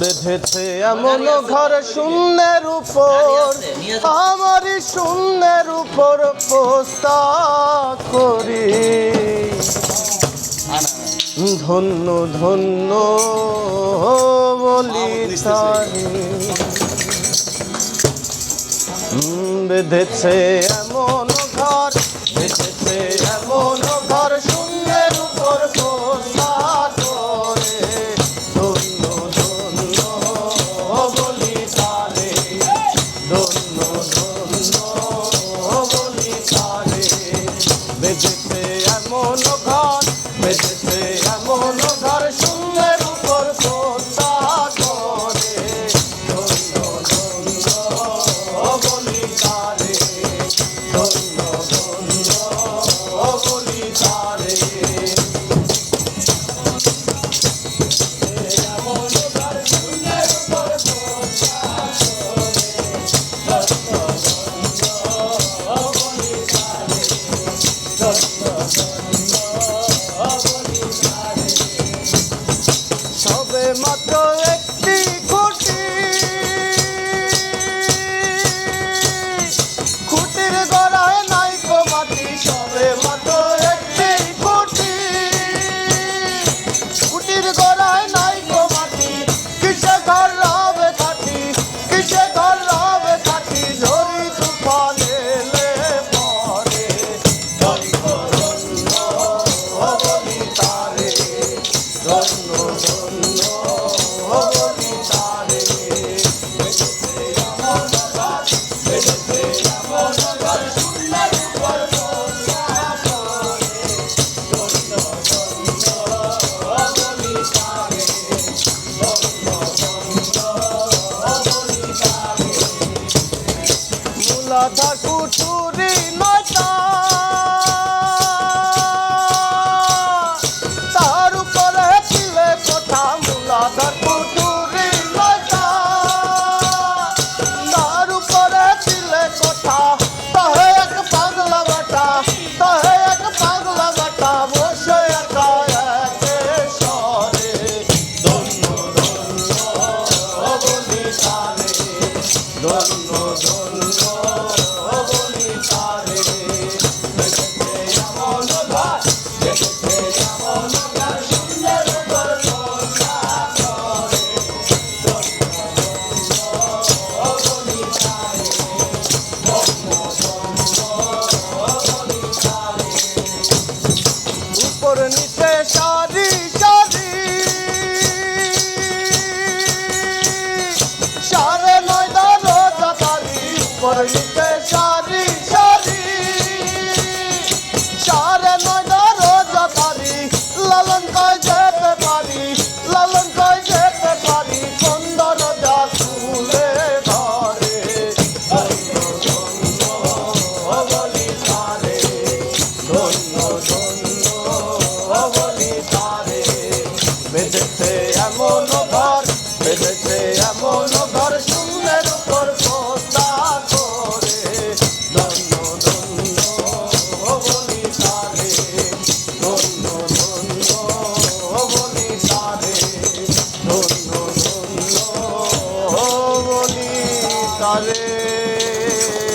বেঁধেছে এমন ঘর শূন্যের উপর। আমারই শূন্যের উপর পোস্তা করি। ধন্য ধন্য বলি বেঁধেছে এমন মাত্র কুঠুরি নয় Hare Krishna Hare